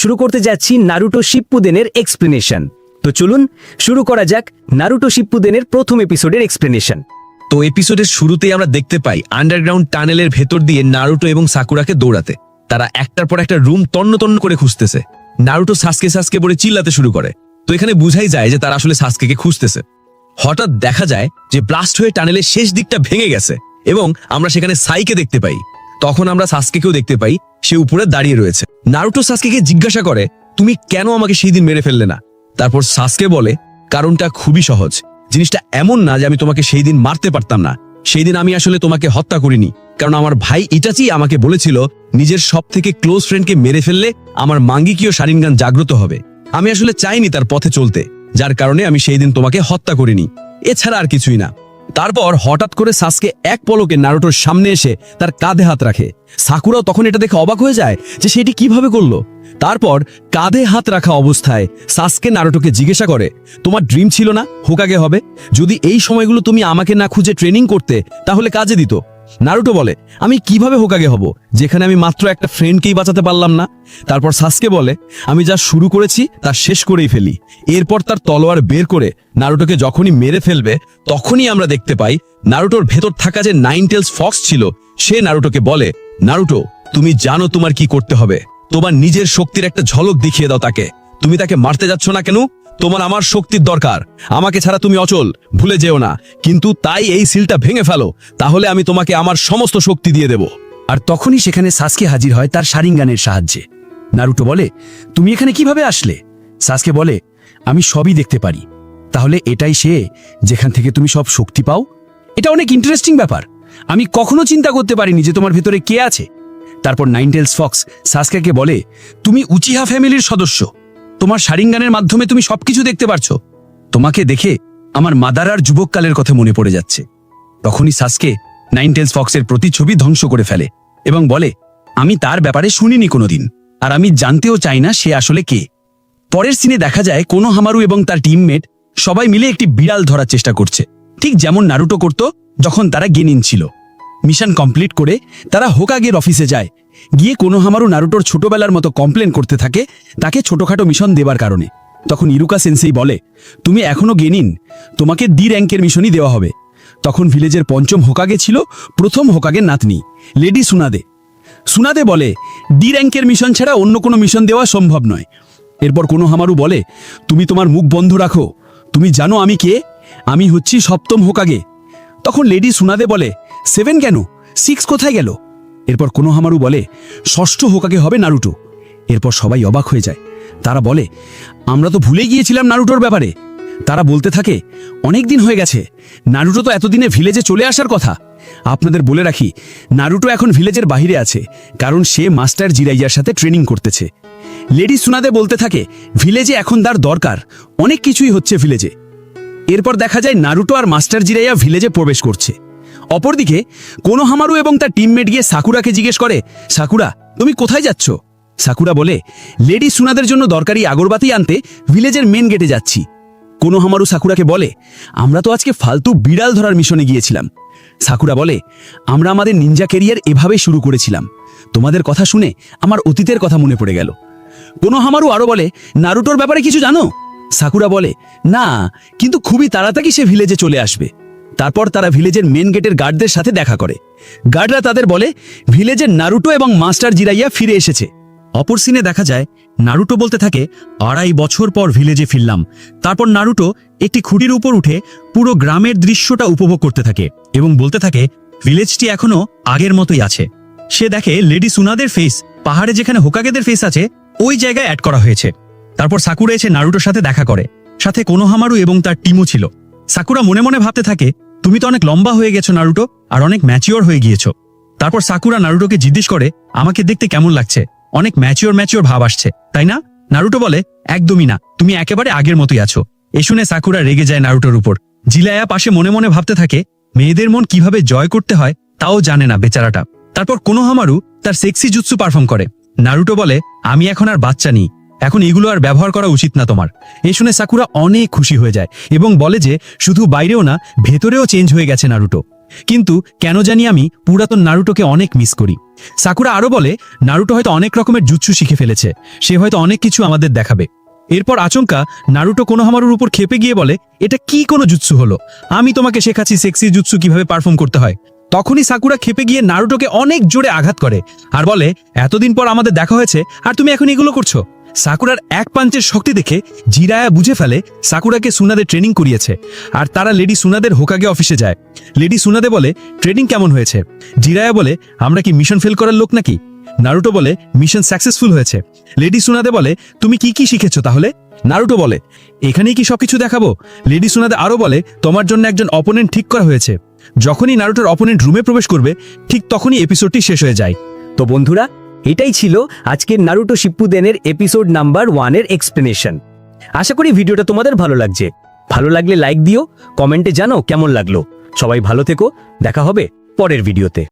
শুরু করতে যাচ্ছি নারুটো শিপ্পুদেনের এক্সপ্লেনেশন তো চলুন, শুরু করা যাক নারুটো শিপ্পুদেনের প্রথম এপিসোডের এক্সপ্লেনেশন তো এপিসোডের শুরুতেই আমরা দেখতে পাই আন্ডারগ্রাউন্ড টানেলের ভেতর দিয়ে নারুটো এবং সাকুরাকে দৌড়াতে। তারা একটার পর একটা রুম তন্ন তন্ন করে খুঁজতেছে। নারুটো সাসকে সাসকে বলে চিল্লাতে শুরু করে। তো এখানে বুঝাই যায় যে তারা আসলে সাসকেকে খুঁজতেছে। হঠাৎ দেখা যায় যে ব্লাস্ট হয়ে টানেলের শেষ দিকটা ভেঙে গেছে এবং আমরা সেখানে সাইকে দেখতে পাই। তখন আমরা সাসকেকেও দেখতে পাই সে উপরে দাঁড়িয়ে রয়েছে। নারুটো সাসকেকে জিজ্ঞাসা করে, তুমি কেন আমাকে সেই দিন মেরে ফেললে না? তারপর সাসকে বলে, কারণটা খুবই সহজ। জিনিসটা এমন না যে আমি তোমাকে সেই দিন মারতে পারতাম না। সেই দিন আমি আসলে তোমাকে হত্যা করিনি। কারণ আমার ভাই ইটাচি আমাকে বলেছিল, নিজের সব থেকে ক্লোজ ফ্রেন্ডকে মেরে ফেললে আমার মাঙ্গিকীয় শারিনগান জাগ্রত হবে। আমি আসলে চাইনি তার পথে চলতে, যার কারণে আমি সেই দিন তোমাকে হত্যা করিনি। এছাড়া আর কিছুই না। তারপর হঠাৎ করে সাসকে এক পলকে নারুটোর সামনে এসে তার কাঁধে হাত রাখে। সাকুরাও তখন এটা দেখে অবাক হয়ে যায় যে সেটি কীভাবে করল। তারপর কাঁধে হাত রাখা অবস্থায় সাসকে নারুটোকে জিজ্ঞাসা করে, তোমার ড্রিম ছিল না? হোকাগে হবে? যদি এই সময়গুলো তুমি আমাকে না খুঁজে ট্রেনিং করতে, তাহলে কাজে দিত। নারুটো বলে, আমি কীভাবে হোকাগে হব? যেখানে আমি মাত্র একটা ফ্রেন্ডকেই বাঁচাতে পারলাম না। তারপর সাসকে বলে, আমি যা শুরু করেছি তা শেষ করেই ফেলি। এরপর তার তলোয়ার বের করে নারুটোকে যখনই মেরে ফেলবে, তখনই আমরা দেখতে পাই নারুটোর ভেতর থাকা যে নাইন টেলস ফক্স ছিল, সে নারুটোকে বলে, নারুটো, তুমি জানো তোমার কি করতে হবে। তোমার নিজের শক্তির একটা ঝলক দেখিয়ে দাও তাকে। তুমি তাকে মারতে যাচ্ছ না কেন? তোমার আমার শক্তির দরকার। আমাকে ছাড়া তুমি অচল, ভুলে যেও না। কিন্তু তাই এই সিলটা ভেঙে ফেলো, তাহলে আমি তোমাকে আমার সমস্ত শক্তি দিয়ে দেব। আর তখনই সেখানে সাসকে হাজির হয় তার সারিঙ্গানের সাহায্যে। নারুটো বলে, তুমি এখানে কীভাবে আসলে? সাসকে বলে, আমি সবই দেখতে পারি। তাহলে এটাই সে যেখান থেকে তুমি সব শক্তি পাও? এটা অনেক ইন্টারেস্টিং ব্যাপার। আমি কখনো চিন্তা করতে পারিনি যে তোমার ভেতরে কে আছে। তারপর নাইনটেলস ফক্স সাসকাকে বলে, তুমি উচিহা ফ্যামিলির সদস্য। তোমার শারিঙ্গানের মাধ্যমে তুমি সবকিছু দেখতে পারছ। তোমাকে দেখে আমার মাদারার যুবককালের কথা মনে পড়ে যাচ্ছে। তখনই সাসকে নাইনটেলস ফক্সের প্রতিছবি ধ্বংস করে ফেলে এবং বলে, আমি তার ব্যাপারে শুনিনি কোনোদিন, আর আমি জানতেও চাই না সে আসলে কে। পরের সিনে দেখা যায় কোনো হামারু এবং তার টিমমেট সবাই মিলে একটি বিড়াল ধরার চেষ্টা করছে। ঠিক যেমন নারুটো করত যখন তারা গেনিন ছিল। মিশন কমপ্লিট করে তারা হোকাগের অফিসে যায়। গিয়ে কোনো হামারু নারুটোর ছোটবেলার মতো কমপ্লেন করতে থাকে, তাকে ছোটখাটো মিশন দেবার কারণে। তখন ইরুকা সেন্সেই বলে, তুমি এখনও গেনিন, তোমাকে ডি র্যাঙ্কের মিশনই দেওয়া হবে। তখন ভিলেজের পঞ্চম হোকাগে ছিল প্রথম হোকাগের নাতনি, লেডি সুনাদে। সুনাদে বলে, ডি র্যাঙ্কের মিশন ছাড়া অন্য কোনো মিশন দেওয়া সম্ভব নয়। এরপর কোনো হামারু বলে, তুমি তোমার মুখ বন্ধ রাখো। তুমি জানো আমি কে? আমি হচ্ছি সপ্তম হোকাগে। তখন লেডি সুনাদে বলে সেভেন কেন? সিক্স কোথায় গেল? এরপর কোনো হামারু বলে, ষষ্ঠ হোকাকে হবে নারুটো। এরপর সবাই অবাক হয়ে যায়। তারা বলে, আমরা তো ভুলে গিয়েছিলাম নারুটোর ব্যাপারে। তারা বলতে থাকে, অনেক দিন হয়ে গেছে। নারুটো তো এতদিনে ভিলেজে চলে আসার কথা। আপনাদের বলে রাখি, নারুটো এখন ভিলেজের বাইরে আছে, কারণ সে মাস্টার জিরাইয়ার সাথে ট্রেনিং করতেছে। লেডি সুনাদে বলতে থাকে, ভিলেজে এখন তার দরকার, অনেক কিছুই হচ্ছে ভিলেজে। এরপর দেখা যায়, নারুটো আর মাস্টার জিরাইয়া ভিলেজে প্রবেশ করছে। অপরদিকে, কোনো হামারু এবং তার টিমমেট গিয়ে সাকুরাকে জিজ্ঞেস করে, সাকুরা, তুমি কোথায় যাচ্ছ? সাকুরা বলে, লেডি সুনাদের জন্য দরকারি আগরবাতি আনতে ভিলেজের মেন গেটে যাচ্ছি। কোনো হামারু সাকুরাকে বলে, আমরা তো আজকে ফালতু বিড়াল ধরার মিশনে গিয়েছিলাম। সাকুরা বলে, আমরা আমাদের নিনজা কেরিয়ার এভাবে শুরু করেছিলাম। তোমাদের কথা শুনে আমার অতীতের কথা মনে পড়ে গেল। কোনো হামারু আরও বলে, নারুটোর ব্যাপারে কিছু জানো? সাকুরা বলে, না, কিন্তু খুবই তাড়াতাড়ি সে ভিলেজে চলে আসবে। তারপর তারা ভিলেজের মেন গেটের গার্ডদের সাথে দেখা করে। গার্ডরা তাদের বলে, ভিলেজের নারুটো এবং মাস্টার জিরাইয়া ফিরে এসেছে। অপর সিনে দেখা যায়, নারুটো বলতে থাকে, আড়াই বছর পর ভিলেজে ফিরলাম। তারপর নারুটো একটি খুঁটির উপর উঠে পুরো গ্রামের দৃশ্যটা উপভোগ করতে থাকে এবং বলতে থাকে, ভিলেজটি এখনও আগের মতোই আছে। সে দেখে, লেডি সুনাদের ফেস পাহাড়ে যেখানে হোকাগেদের ফেস আছে, ওই জায়গায় অ্যাড করা হয়েছে। তারপর সাকুরা এসে নারুটোর সাথে দেখা করে। সাথে কোনোহামারু এবং তার টিমও ছিল। সাকুরা মনে মনে ভাবতে থাকে তুমি তো অনেক লম্বা হয়ে গেছো, নারুটো, আর অনেক ম্যাচিওর হয়ে গিয়েছো। তারপর সাকুরা নারুটোকে জিজ্ঞেস করে, আমাকে দেখতে কেমন লাগছে? অনেক ম্যাচিওর ম্যাচিওর ভাব আসছে, তাই না? নারুটো বলে, একদমই না, তুমি একেবারে আগের মতোই আছো। এ শুনে সাকুরা রেগে যায় নারুটোর উপর। জিলায়া পাশে মনে মনে ভাবতে থাকে, মেয়েদের মন কীভাবে জয় করতে হয়, তাও জানে না বেচারাটা। তারপর কোনো হামারু তার সেক্সি জুৎসু পারফর্ম করে। নারুটো বলে, আমি এখন আর বাচ্চা নেই। এখন এগুলো আর ব্যবহার করা উচিত না তোমার। এ শুনে সাকুরা অনেক খুশি হয়ে যায় এবং বলে যে, শুধু বাইরেও না, ভেতরেও চেঞ্জ হয়ে গেছে নারুটো। কিন্তু কেন জানি আমি পুরাতন নারুটোকে অনেক মিস করি। সাকুরা আরও বলে, নারুটো হয়তো অনেক রকমের জুৎসু শিখে ফেলেছে। সে হয়তো অনেক কিছু আমাদের দেখাবে। এরপর আচমকা নারুটো কোনোহামারুর উপর খেপে গিয়ে বলে, এটা কি কোনো জুৎসু হলো? আমি তোমাকে শেখাচ্ছি সেক্সি জুৎসু কীভাবে পারফর্ম করতে হয়। তখনই সাকুরা খেপে গিয়ে নারুটোকে অনেক জোরে আঘাত করে আর বলে, এতদিন পর আমাদের দেখা হয়েছে, আর তুমি এখন এগুলো করছ? সাকুরার এক পাঞ্চের শক্তি দেখে জিরায়া বুঝে ফেলে সাকুরাকে সুনাদের ট্রেনিং করিয়েছে। আর তারা লেডি সুনাদের হোকাগে অফিসে যায়। লেডি সুনাদে বলে ট্রেনিং কেমন হয়েছে? জিরায়া বলে, আমরা কি মিশন ফেল করার লোক নাকি? নারুটো বলে মিশন সাকসেসফুল হয়েছে। লেডি সুনাদে বলে, তুমি কি কি শিখেছো তাহলে? নারুটো বলে, এখানেই কি সবকিছু দেখাবো? লেডি সুনাদে আরও বলে, তোমার জন্য একজন অপোনেন্ট ঠিক করা হয়েছে। যখনই নারুটোর অপোনেন্ট রুমে প্রবেশ করবে, ঠিক তখনই এপিসোডটি শেষ হয়ে যায়। তো বন্ধুরা এটাই ছিল আজকের নারুটো শিপ্পুদেনের এপিসোড নাম্বার ওয়ানের এক্সপ্লেনেশন আশা করি ভিডিওটা তোমাদের ভালো লাগছে। ভালো লাগলে লাইক দিও কমেন্টে জানাও কেমন লাগল। সবাই ভালো থেকো, দেখা হবে পরের ভিডিওতে